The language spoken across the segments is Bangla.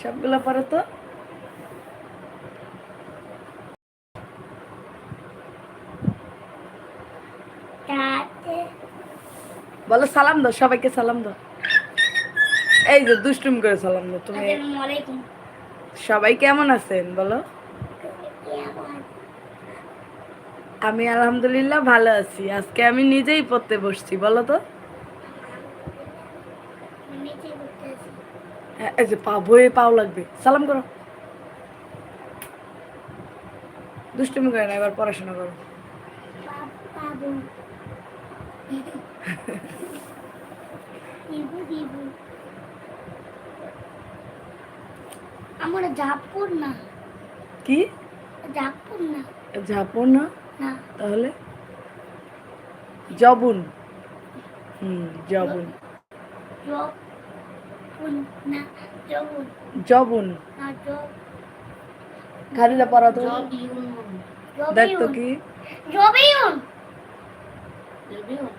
সবগুলো পড়ো তো। বলো সালাম দাও সবাইকে সালাম দাও। এই যে দুষ্টুম করে সালাম দাও তুমি। সবাই কেমন আছেন বলো? আমি আলহামদুলিল্লাহ ভালো আছি। আজকে আমি নিজেই পড়তে বসছি বলো তো নিচে করতে আছি হ্যাঁ, এই যে পা বয়ে পাও লাগবে। সালাম করো। দুষ্টুমি করে না এবার পড়াশোনা করো। আমার জাপুর না। কি? জাপুর না। ঝাপড় না? তাহলে? জবুন। হুম জবুন। জপুন না। জবুন। পড়া তো। জবিউন দেখ তো কি। জবিউন জবিউন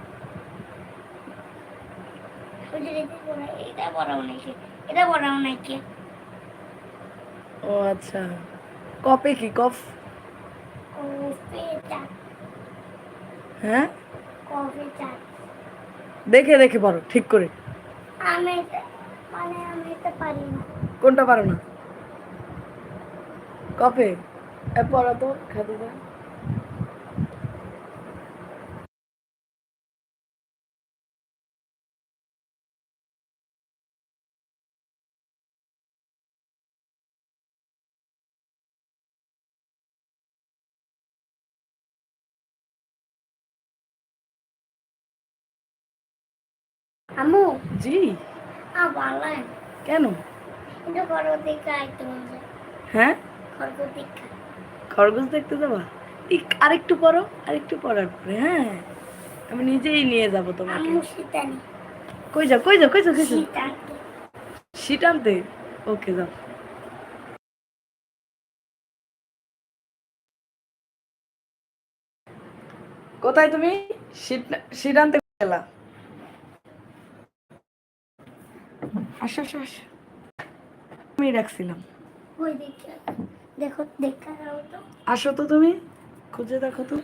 এটা পড়াও নাকি এটা পড়াও নাকি ও আচ্ছা। কপে কি কফ? হ্যাঁ? দেখে দেখে পড়ো ঠিক করে। আমি মানে আমি এটা পারি না। কোনটা পারো না? কপে পড়া তো খাদিজা আমু জি। কেন? হ্যাঁ খরগোশ দেখতে। যাবা? ইক, আরেকটু পড়ো আরেকটু পড়ার পরে হ্যাঁ? আমি নিজেই নিয়ে যাব তোমাকে। কই যাও কই যাও কই যাও কই যাও? শীতানি আনতে। ওকে যাও। কোথায় তুমি? শীত শীত আনতে গেলা? আসো আসো আসো। আমি রাখছিলাম। ওই দেখো। দেখা তো। আসো তো তুমি। খুঁজে দেখো তো।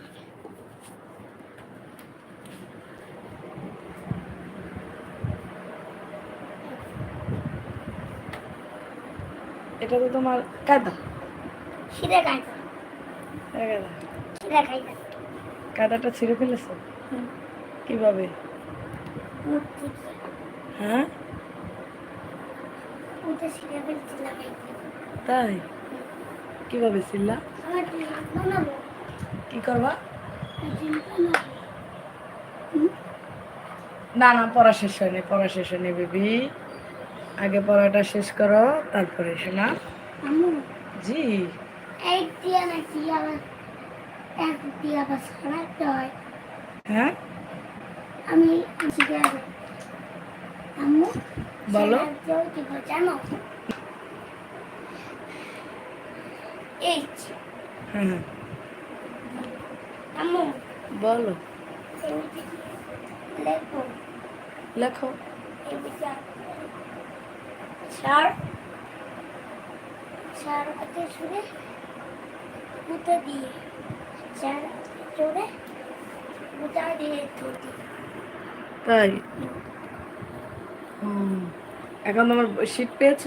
এটা তো তোমার খাইতা কায়দা। ছিঁড়ে ফেলেছো? কীভাবে? হ্যাঁ? তাই? কীভাবে কি করবা? না না পড়া শেষ হয়নি পড়া শেষ হয়নি বেবি। আগে পড়াটা শেষ করো তারপরে শোনা। জি। হয়। আমি বলো। জানো বলো লেখো চার চার হাতে ছুড়ে পুঁতে দিয়ে চার চড়ে পুঁতা দিয়ে ধুতি তাই হুম। এখন তোমার শীত পেয়েছ?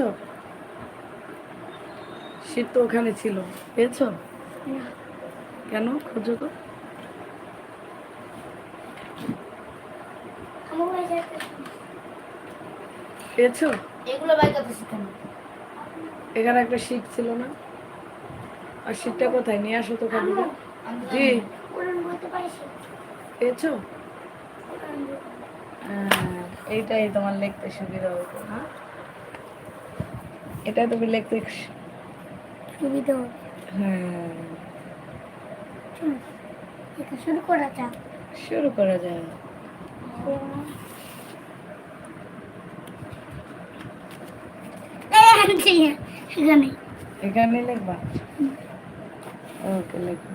শীত তো ওখানে ছিল। পেয়েছ? কেন? খোঁজো তো। পেয়েছ? এগুলো এখানে একটা শীত ছিল না। আর শীতটা কোথায়? নিয়ে আসো তো খাদিজা জি। পেয়েছ? হ্যাঁ, এইটাই তোমার লিখতে সুবিধা হতো না এটাই তুমি লিখতে সুবিধা হবে হ্যাঁ এটা শুরু করা যাক শুরু করা যায় এখানে এখানে লিখবা ওকে লিখো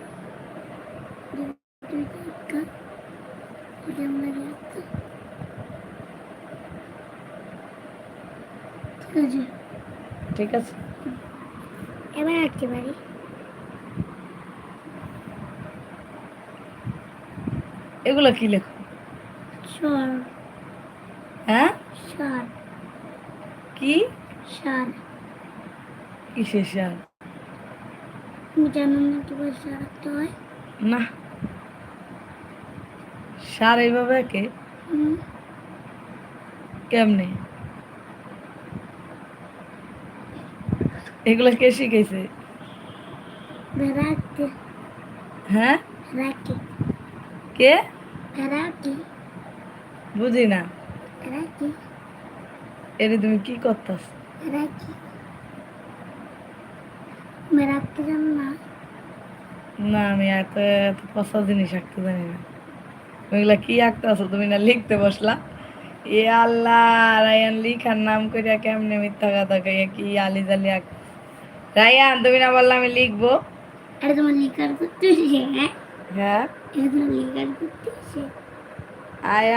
ঠিক আছে। এবার আঁকতে পারি এগুলো কি লেখো? সর হ্যাঁ? সর কি? সর কিসের সার জানো না কীভাবে সর আঁকতে হয়? না। সার এইভাবে হুম, কেমনে? এগুলো কে শিখেছে হ্যাঁ? কে? বুঝি না। এটা তুমি কি করতাস আমি না। আমি এত এত পচা জিনিস আঁকতে জানি না। ওইগুলা কি আঁকতে আছো তুমি না লিখতে বসলা? এ আল্লাহ রায়ান লিখার নাম করিয়া কেমনে মিথ্যা কথা কইয়া কি আলি জালি আঁক রায়ান তুমি না বললা আমি লিখব। এটা তোমার লিকার করতেছে হ্যাঁ? হ্যাঁ। এটা তোমার করতেছে আয়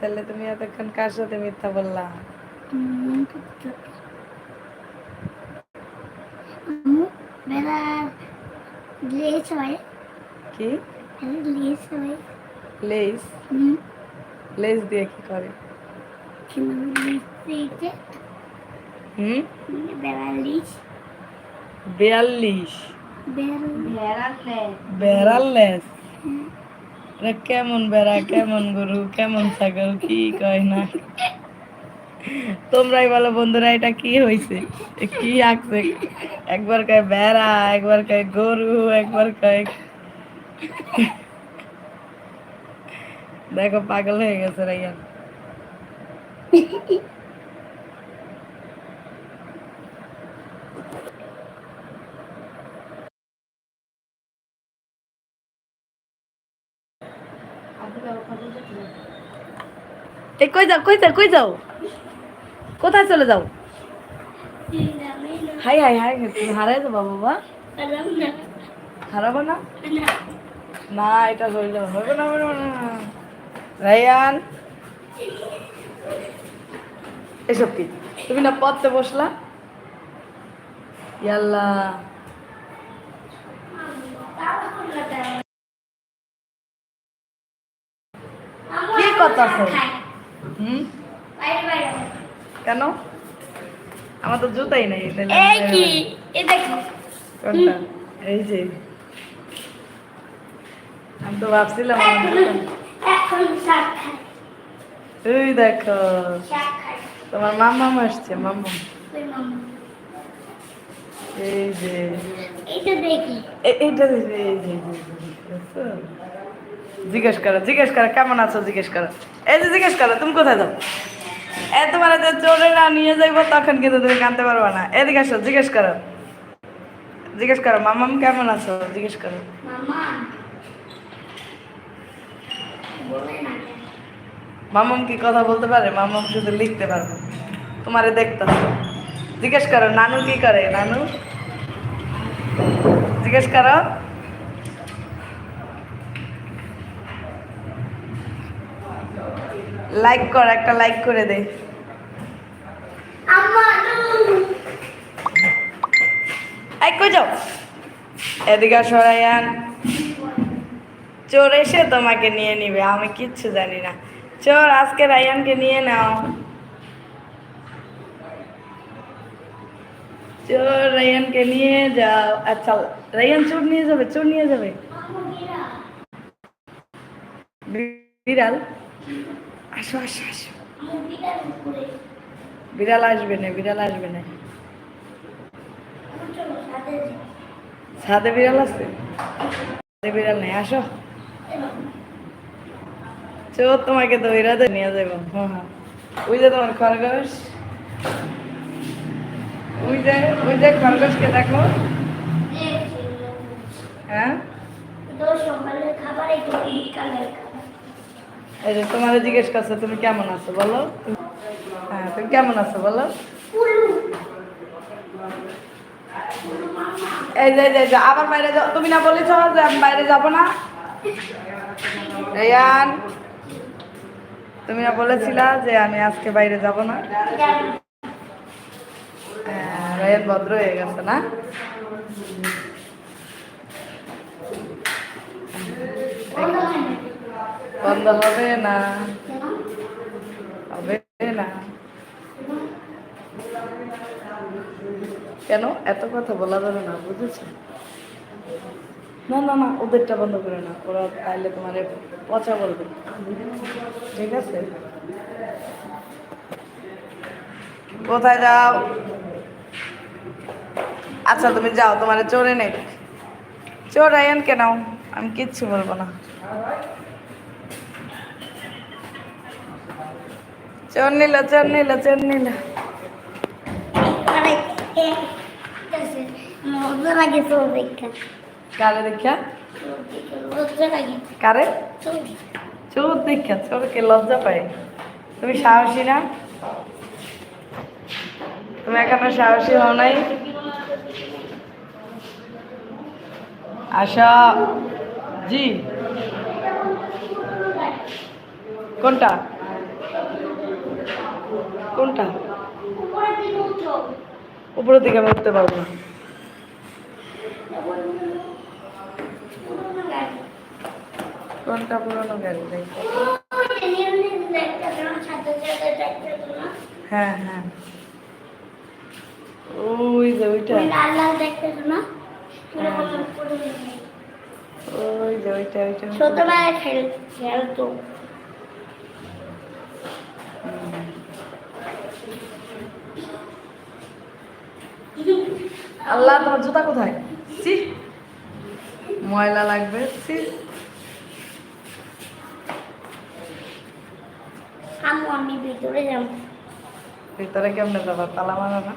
তাহলে তুমি এতক্ষণ কার সাথে মিথ্যা বললা? করতে আম্মু লেস হয়। কি? লেস হয়। লেস? হুম। লেস দিয়ে কি করে? লেস দিয়েছে হুম? বেলা লেস। বিয়াল্লিশ। বেলা বেড়াল লেস রে কেমন বেড়া কেমন গরু কেমন ছাগল কি কয় না? তোমরাই বলো বন্ধুরা এটা কি হয়েছে কি আঁকছে? একবার কয় বেড়া একবার কয় গরু একবার কয় দেখো পাগল হয়ে গেছে রাইয়ান। এই কই যাও কই যাও কই যাও? কোথায় চলে যাও? হাই হাই হাই তুমি হারাই যাব বাবা। হারাবো না? না এটা যাবে হবে না হবে না, রায়ান। এসব কি? তুমি না পড়তে বসলা? ইয়াল্লা। কি কথা হুম কেন আমার তো জুতাই নাই এই কি দেখো কোনটা এই যে আমি তো ভাবছিলাম আমার জুতা- এখন এই দেখো তোমার মাম্মা আসছে মাম্মা এই যে এটা দেখি এইটা দেখো, এই যে, এই যে, এই যে, দেখছ? জিজ্ঞেস করো জিজ্ঞেস করো কেমন আছো? জিজ্ঞেস করো। এই যে জিজ্ঞেস করো তুমি কোথায় যাও? এ তোমার যে না নিয়ে যাইবো তখন কিন্তু তুমি কানতে পারবে না। এদিকে আসো জিজ্ঞেস করো। জিজ্ঞেস করো মামাম কেমন আছো? জিজ্ঞেস করো। মামাম কি কথা বলতে পারে? মামাম শুধু লিখতে পারবে। তোমারে দেখতে জিজ্ঞেস করো নানু কি করে? নানু? জিজ্ঞেস করো। লাইক কর একটা লাইক করে দে। কই যাও? এদিকে সরাইয়ান চোর এসে তোমাকে নিয়ে নিবে আমি কিচ্ছু জানি না। চোর আজকে রায়ানকে নিয়ে নাও। চোর রায়ানকে নিয়ে যাও। আচ্ছা রায়ান চোর নিয়ে যাবে চোর নিয়ে যাবে। বিড়াল? আসো আসো আসো। বিড়াল আসবে না বিড়াল আসবে না। ছাদে বিড়াল আছে? ছাদে বিড়াল নেই আসো। চোর তোমাকে তো দিয়ে নিয়ে যাব। হ্যাঁ হ্যাঁ। ওই যে তোমার খরগোশ। ওই যে ওই যে খরগোশকে দেখো। হ্যাঁ? খাবার একটু বিকালের খাবার। এই যে তোমার জিজ্ঞেস করছে তুমি কেমন আছো? বলো। হ্যাঁ তুমি কেমন আছো বলো। এই যে যে, আবার বাইরে যাও। তুমি না বলেছ যে আমি বাইরে যাব না? রেয়ান তুমি না বলেছিলা যে আমি আজকে বাইরে যাব না? হ্যাঁ, রায়ান ভদ্র হয়ে গেছে না? বন্ধ হবে না? হবে না। কেন? এত কথা বলা যাবে না, বুঝেছ? না না না, ওদেরটা বন্ধ করে না ওরা তাইলে তোমার পচা বলবে। ঠিক আছে? কোথায় যাও? আচ্ছা তুমি যাও, তোমার চোরে নেই। চোর আইন কেন? আমি কিচ্ছু বলব না। চোর নিল চোর নিল চোর নিল মজা লাগে তোর দেখা কারে দেখা মজা লাগে কারে? তোর চোর দেখা চোরকে লজ্জা পায়। তুমি সাহসী না? তুমি এখনও সাহসী হও নাই? আশা জি। কোনটা? কোনটা? উপরের দিকে আমি উঠতে পারব না। কোনটা পুরোনো হ্যাঁ হ্যাঁ। ওই যে ওইটা। ওই লাল লাল দেখতে তোমার পুরো পুরো ওই যে ওইটা ওইটা। ছোটবেলায় খেলতো আল্লাহ তোমার জুতা কোথায়? ছি। ময়লা লাগবে ছি। আম্মু আমি ভিতরে যাব। ভিতরে কেমনে যাবা? তালা মারা না?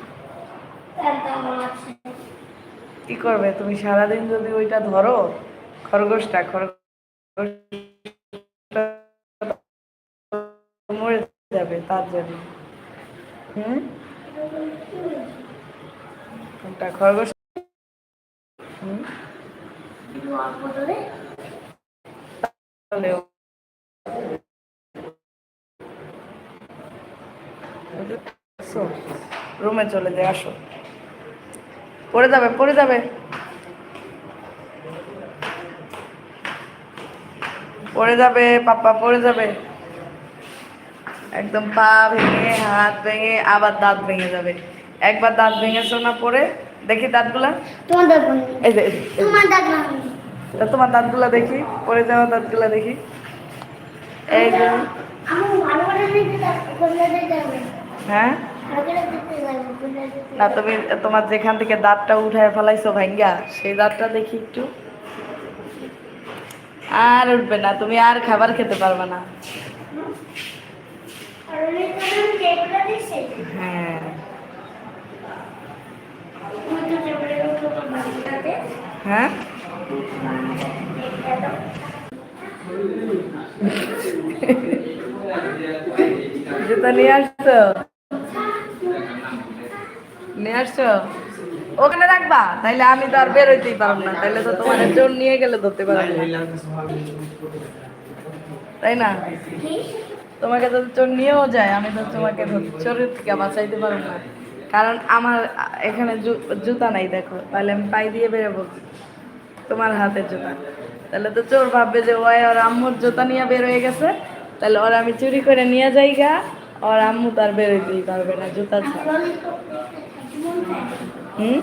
তার দাম আছে। কি করবে? তুমি সারাদিন যদি ওইটা ধরো খরগোশটা খরগোশ মরে যাবে তার জন্য। হুম? কোনটা খরগোশ রুমে চলে যায় আসো। পড়ে যাবে পড়ে যাবে। পড়ে যাবে পাপা পড়ে যাবে। একদম পা ভেঙে, হাত ভেঙে, আবার দাঁত ভেঙে যাবে। একবার দাঁত ভেঙেছো না পরে? দেখি দাঁতগুলা। তোমার দাঁত এই যে। তোমার দাঁত তা তোমার দাঁতগুলা দেখি পরে যাওয়া দাঁতগুলা দেখি। এই যে। হ্যাঁ? না তুমি তোমার যেখান থেকে দাঁতটা উঠায় ফেলাইছো ভাঙ্গা সেই দাঁতটা দেখি একটু। আর উঠবে না তুমি আর খাবার খেতে পারবে না। হ্যাঁ তুমি তো যেগুলো উঠো তো ভালোটাতে হ্যাঁ? জুতা নিয়ে আসছো? নিয়ে আসছো? ওখানে রাখবা, তাইলে আমি তো আর বেরোইতেই পারব না, তাইলে তো তোমার জোর নিয়ে গেলে ধরতে পারব তাই না? তোমাকে তো চোর নিয়েও যায়, আমি তো তোমাকে চোরের থেকে বাঁচাইতে পারব না। কারণ আমার, এখানে জুতা নাই দেখো। তাহলে আমি পাই দিয়ে বেরোবো তোমার হাতে জুতা। তাহলে তো চোর ভাববে যে, ওই ওর আম্মুর জুতা নিয়ে বের হয়ে গেছে। তাহলে ওর আমি চুরি করে নিয়ে যাই গা। ওর আম্মু তার বেরোতেই পারবে না জুতা ছাড়া। হুম?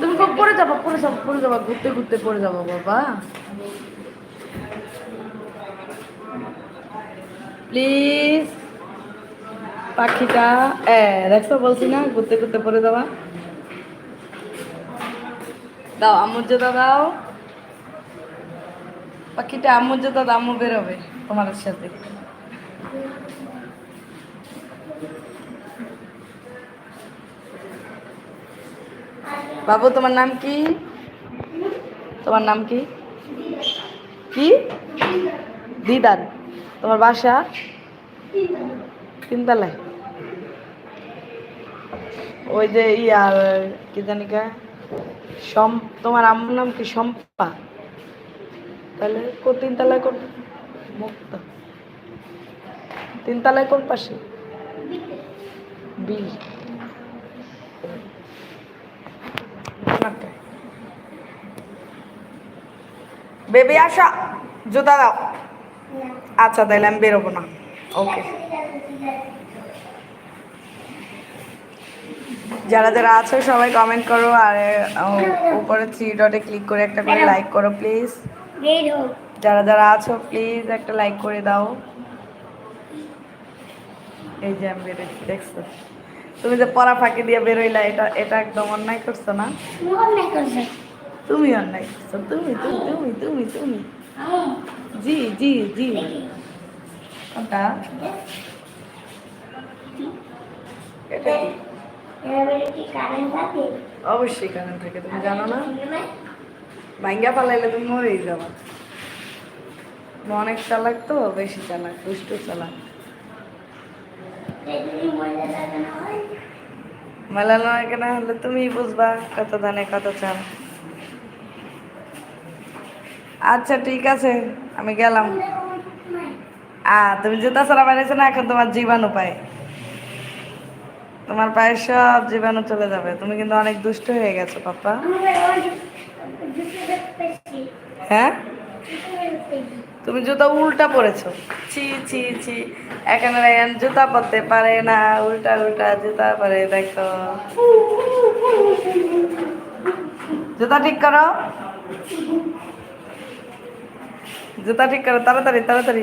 তুমি পড়ে যাব পড়ে যাব পড়ে যাব, ঘুরতে ঘুরতে পড়ে যাব বাবা। প্লিজ পাখিটা, এ দেখছ বলছি না, ঘুরতে ঘুরতে পরে যাওয়া দাও আম্মুর জুতা দাও। পাখিটা আম্মুর জুতা দাও, আম্মু বেরোবে তোমার সাথে। বাবু, তোমার নাম কি? তোমার নাম কি? কি? দিদার। তোমার বাসা? তিনতলায়। ওই যে ইয়ার কি জানি কা? সম, তোমার আম্মুর নাম কি সম্পা তাহলে কো তিনতলায় কোন মুক্ত। তিনতলায় কোন পাশে। বি বেবি, আসা। জুতা দাও। আচ্ছা তাহলে আমি বেরোবো না। ওকে যারা যারা আছো, সবাই কমেন্ট করো আর উপরে থ্রি ডটে ক্লিক করে একটা করে লাইক করো প্লিজ যারা যারা আছো প্লিজ একটা লাইক করে দাও। এই যে আমি বেরোচ্ছি দেখছ? তুমি যে পড়া ফাঁকি দিয়ে বেরোইলা এটা এটা একদম অন্যায় করছ না? তুমি অন্যায় করছ, তুমি তুমি তুমি তুমি তুমি। জি জি জি। কোনটা? এটা অবশ্যই কারণ থাকে তুমি জানো না? ভাঙ্গা পালাইলে তুমি মরেই যাবা। অনেক চালাক তো, বেশি চালাক, দুষ্টু চালাক। যদি মজা লাগে না হয় মেলানো কেন হলে তুমি বুঝবা কত ধানে কত চাল। আচ্ছা ঠিক আছে, আমি গেলাম। আ, তুমি জুতা ছাড়া বেড়েছো না, এখন তোমার জীবাণু পায়। তোমার পায়ে সব জীবাণু চলে যাবে। তুমি কিন্তু অনেক দুষ্ট হয়ে গেছো পাপা হ্যাঁ? তুমি জুতা উল্টা পরেছো। ছি ছি ছি। এখানে জুতা পরতে পারে না, উল্টা উল্টা জুতা পরে, দেখো। জুতা ঠিক করো। জুতা ঠিক করো, তাড়াতাড়ি তাড়াতাড়ি।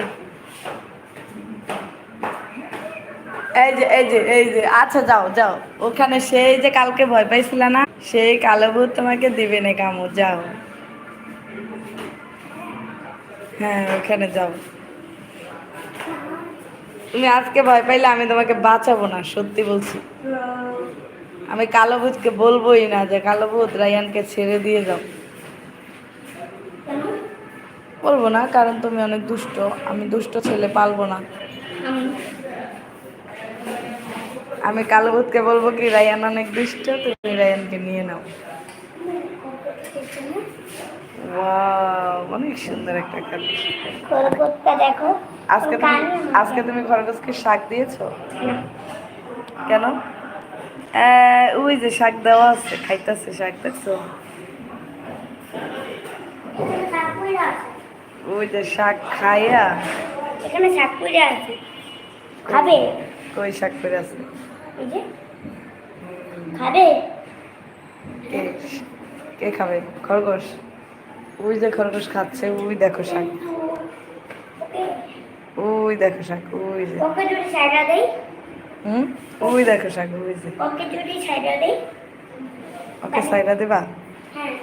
এই যে এই যে এই যে আচ্ছা যাও যাও। ওখানে সেই যে কালকে ভয় পাইছিল না, সেই কালো ভূত তোমাকে দিবে না কামড়, যাও। হ্যাঁ ওখানে যাও। তুমি আজকে ভয় পাইলে আমি তোমাকে বাঁচাবো না, সত্যি বলছি। আমি কালো ভূতকে বলবোই না যে, কালো ভূত, রায়ানকে ছেড়ে দিয়ে যাও। বলব না, কারণ তুমি অনেক দুষ্ট। আমি দুষ্ট ছেলে পালবো না। আমি কালো ভূতকে বলব কি রায়ান অনেক দুষ্ট তুমি রায়ানকে নিয়ে নাও। অনেক সুন্দর একটা দেখো। আজকে তুমি আজকে তুমি খরগোশকে শাক দিয়েছ? কেন? ওই যে শাক দেওয়া আছে খাইতেছে শাক দেখছ? ওই যে শাক খাইয়া এখানে সাতপুরে আছে। খাবে? কই শাক করে আছে? এই যে খাবে? কে খাবে? খরগোশ? ওই যে খরগোশ খাচ্ছে ওই দেখো শাক। ওই দেখো শাক ওই যে। ওকে যদি সাইডা দেই। হুম? ওই দেখো শাক ওই যে। ওকে যদি সাইডা দেই। ওকে সাইডা দিবা? হ্যাঁ।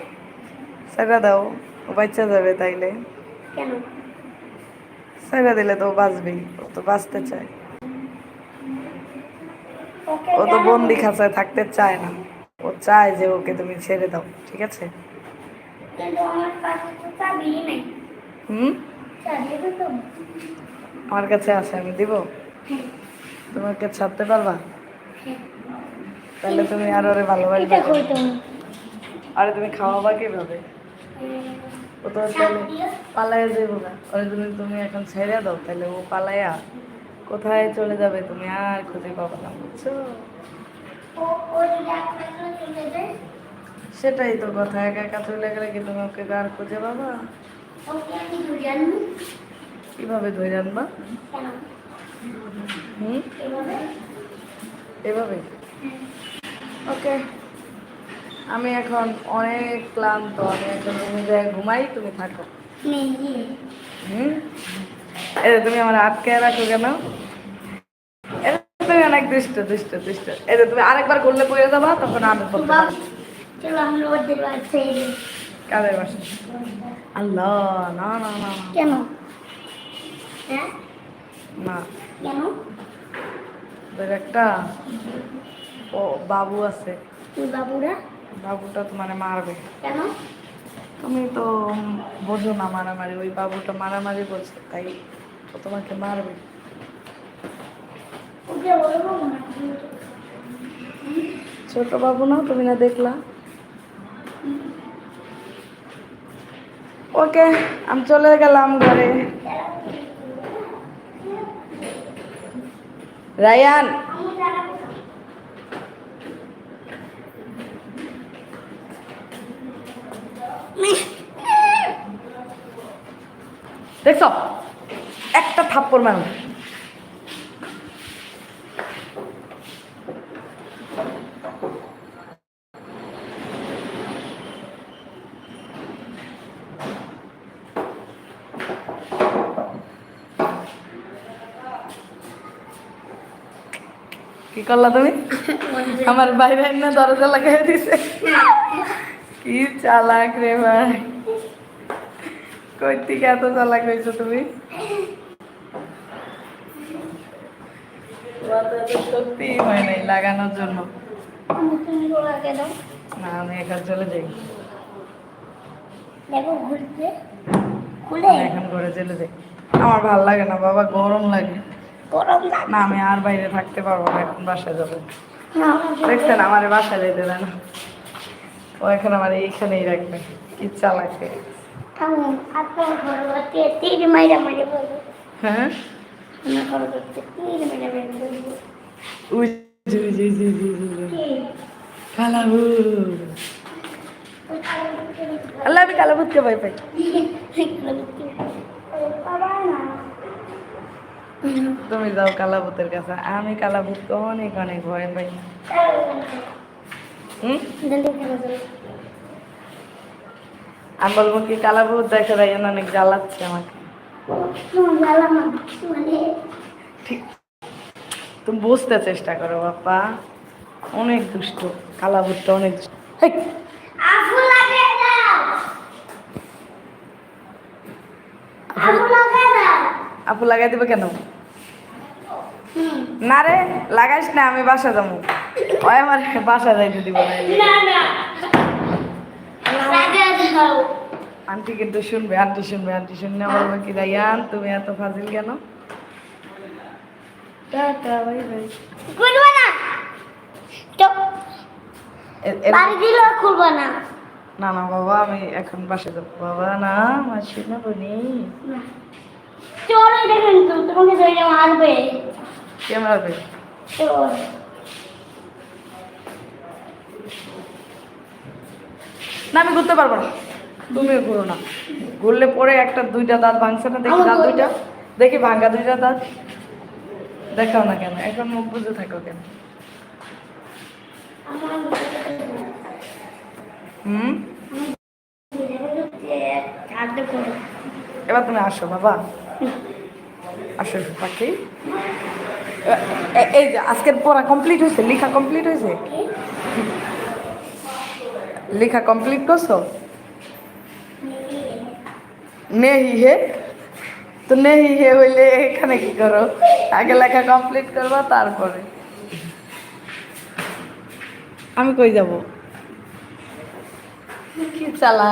সাইডা দাও ও বাচ্চা যাবে তাইলে। কেন? সাইডা দিলে তো বাঁচবেই ও তো বাঁচতে চায়। ও তো বন্দি খাঁচায় থাকতে চায় না। ও চায় যে ওকে তুমি ছেড়ে দাও ঠিক আছে? আমার কাছে তো হুম? আমার কাছে আছে আমি দিব? হ্যাঁ। তোমাকে ছাড়তে পারবা? হ্যাঁ। তাহলে তুমি আর ওরে ভালোবাসবে আরে তুমি খাওয়াবা কীভাবে? ও তো তাহলে পালাইয়া যাইব না। ওরে তুমি তুমি এখন ছেড়ে দাও তাহলে ও পালাইয়া কোথায় চলে যাবে তুমি? আর খুঁজে পাবো না বুঝছ? সেটাই তো কথা একা একা চলে গেলে কি তুমি ওকে আর খুঁজে পাবা? কীভাবে ধরে আনবা? হুম? এভাবে? এভাবে? ওকে। আমি এখন অনেক ক্লান্ত আমি এখন রুমে যাই ঘুমাই তুমি থাকো। হুম? তুমি আমার আটকে রাখো কেন? তুমি অনেক দুষ্ট দুষ্ট দুষ্ট। তুমি আরেকবার করলে পড়ে যাবা তখন আমি। কাদের বাসা? আল্লাহ না না না কেন? হ্যাঁ? না। কেন? ওদের একটা ও বাবু আছে। বাবুরা? বাবুটা তোমার মারবে। কেন? তুমি তো বোঝো না মারামারি ওই বাবুটা মারামারি করছে তাই ও তোমাকে মারবে। ছোট বাবু না তুমি না দেখলা? ওকে, আমি চলে গেলাম ঘরে। রায়ান। দেখছ? থাপ্পড় মানুষ কি করলা তুমি? আমার বাইরে এনে দরজা লাগাই দিছে। কি চালাক রে ভাই। কই থেকে এত চালাক হয়েছো তুমি? সত্যি হয় নাই লাগানোর জন্য। না আমি এখন চলে যাই। এখন ঘরে চলে যাই। আমার ভালো লাগে না বাবা গরম লাগে। গরম না। আমি আর বাইরে থাকতে পারব না এখন বাসায় যাব। দেখছেন আমার বাসায় যেতে দেয় না। ও এখন আমার এইখানেই রাখবে কি চালাকে। হ্যাঁ? কালাবু আল্লাহ আমি ভয় পাই। তুমি যাও কালাবুতের কাছে। আমি কালাবুতকে অনেক অনেক ভয় পাই। হুম? আমি বলব কি কালাবুত দেখে তাই জন্য অনেক জ্বালাচ্ছে আমাকে। মানে ঠিক। তুমি বুঝতে চেষ্টা করো, বাপ্পা। অনেক দুষ্ট কালাবুতটা অনেক আপু লাগাই দিবে কেন? না রে, লাগাইস না, আমি বাসা যাব। আমার বাসা যাইতে দিব আন্টি কিন্তু শুনবে, আন্টি শুনবে, আন্টি শুনলে বলবে কি রাইয়ান তুমি এত ফাজিল কেন? Tata bye bye. খুলবো না তো বাড়ি দিলেও খুলবো না না না বাবা আমি এখন বাসা যাব। বাবা না আমার শুনে বনি চোর দেখেন তো তোমাকে ধরে মারবে। কে মারবে? না আমি ঘুরতে পারব না। তুমিও ঘুরো না। ঘুরলে পরে একটা দুইটা দাঁত ভাঙছে না? দেখি দাঁত দুইটা। দেখি ভাঙ্গা দুইটা দাঁত। দেখাও না কেন এখন মুখ বুঝে থাকো কেন? হুম? এবার তুমি আসো বাবা। আসো পাখি। এই যে আজকের পড়া কমপ্লিট হয়েছে, লেখা কমপ্লিট হয়েছে? লেখা কমপ্লিট করছ? নেহি হে? তো নেহি হে হইলে এখানে কি করো? আগে লেখা কমপ্লিট করবা তারপরে। আমি কই যাব? কি চালা?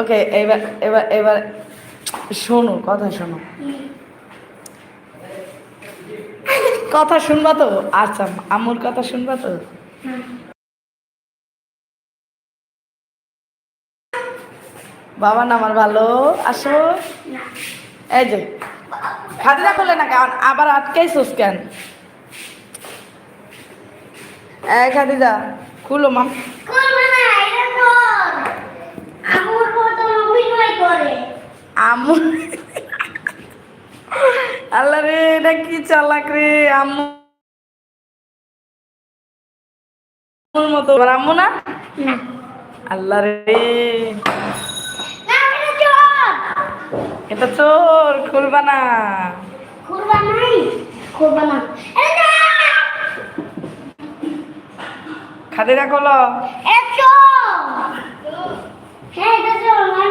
ওকে এবার এবার এবার শোনো কথা শোনো। কথা শুনবা তো? আচ্ছা আমুর কথা শুনবা তো? বাবা না আমার ভালো? আসো। এই যে খাদিরা করলে না কেন? আবার আটকাইছোস কেন? এই খাদিজা খুলো মাম আম্মু? আল্লাহ রে এটা কি চালাক রে আম্মু। মতো আম্মু না। আল্লাহ রে। এটা চোর খুলবা না। খুলবা নাই? খুলবা না।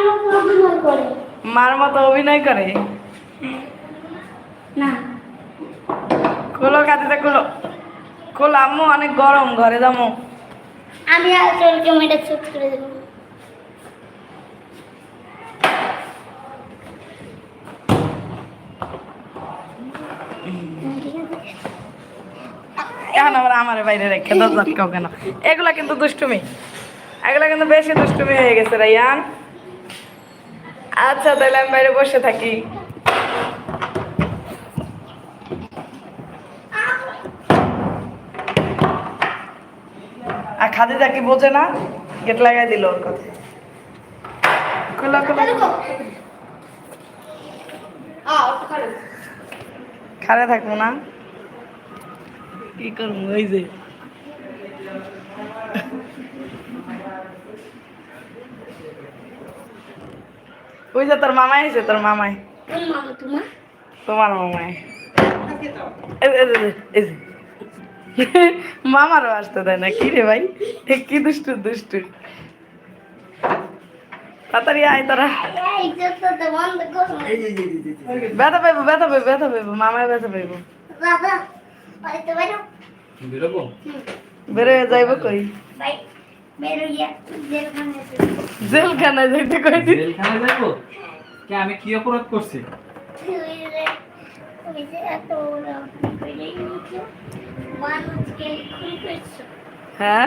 মতো অভিনয় করে। মার মতো অভিনয় করে? না। খোলো খাদিরা খোলো। খোলো আম্মু অনেক গরম ঘরে যাব আমি আর চোরকে মেরে চুপ করে দেবো এখন আবার আমার বাইরে রেখে দশ আটকাও কেন। এগুলা কিন্তু দুষ্টুমি। এগুলা কিন্তু বেশি দুষ্টুমি হয়ে গেছে রাইয়ান। আচ্ছা তাহলে আমি বাইরে বসে থাকি। আর খাদিজা কি বোঝে না? গেট লাগাই দিল ওর কথা। খোলা খোলা খারে থাকব না। কি করব ওই যে। ওই যে তোর মামাই আছে তোর মামাই। তোমার? তোমার মামাই। মামারও আসতে দেয় না কি রে ভাই? কি দুষ্টু দুষ্টু। তাড়াতাড়ি আয় তোরা। ব্যথা পাইবো ব্যথা পাইবো ব্যথা পাইবো মামায় ব্যথা পাইবো। বেরোবো? বেরোয় যাইবো কই? জেলখানায় যাইতে কই? দিন জেলখানায় যাব কে আমি কি অপরাধ করছি? মানুষকে হ্যাঁ?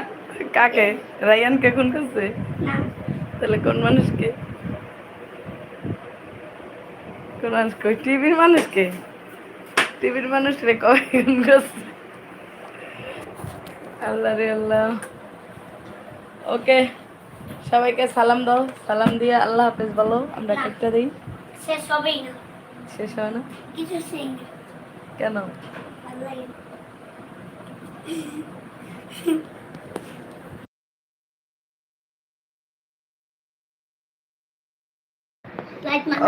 কাকে? রায়ানকে খুন করছে? তাহলে কোন মানুষকে? কোন মানুষ কই? টিভির মানুষকে? টিভির মানুষ রে কই খুন করছে? আল্লাহ রে আল্লাহ। ওকে সবাইকে সালাম দাও। সালাম দিয়ে আল্লাহ হাফেজ বলো আমরা কেকটা দিই। শেষ হবেই না। শেষ হয় না? কিছু কেন?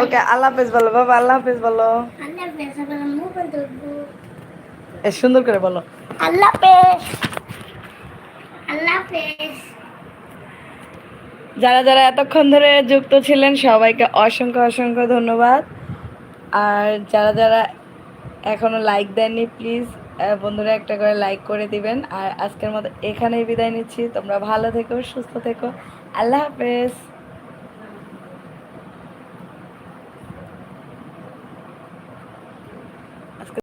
ওকে আল্লাহ হাফেজ বলো বাবা আল্লাহ হাফেজ বলো। সুন্দর করে বলো। আল্লাহ আল্লাহ হাফেজ। যারা যারা এতক্ষণ ধরে যুক্ত ছিলেন, সবাইকে অসংখ্য অসংখ্য ধন্যবাদ। আর যারা যারা এখনও লাইক দেননি প্লিজ বন্ধুরা একটা করে লাইক করে দিবেন। আর আজকের মতো এখানেই বিদায় নিচ্ছি। তোমরা ভালো থেকো, সুস্থ থেকো। আল্লাহ হাফেজ।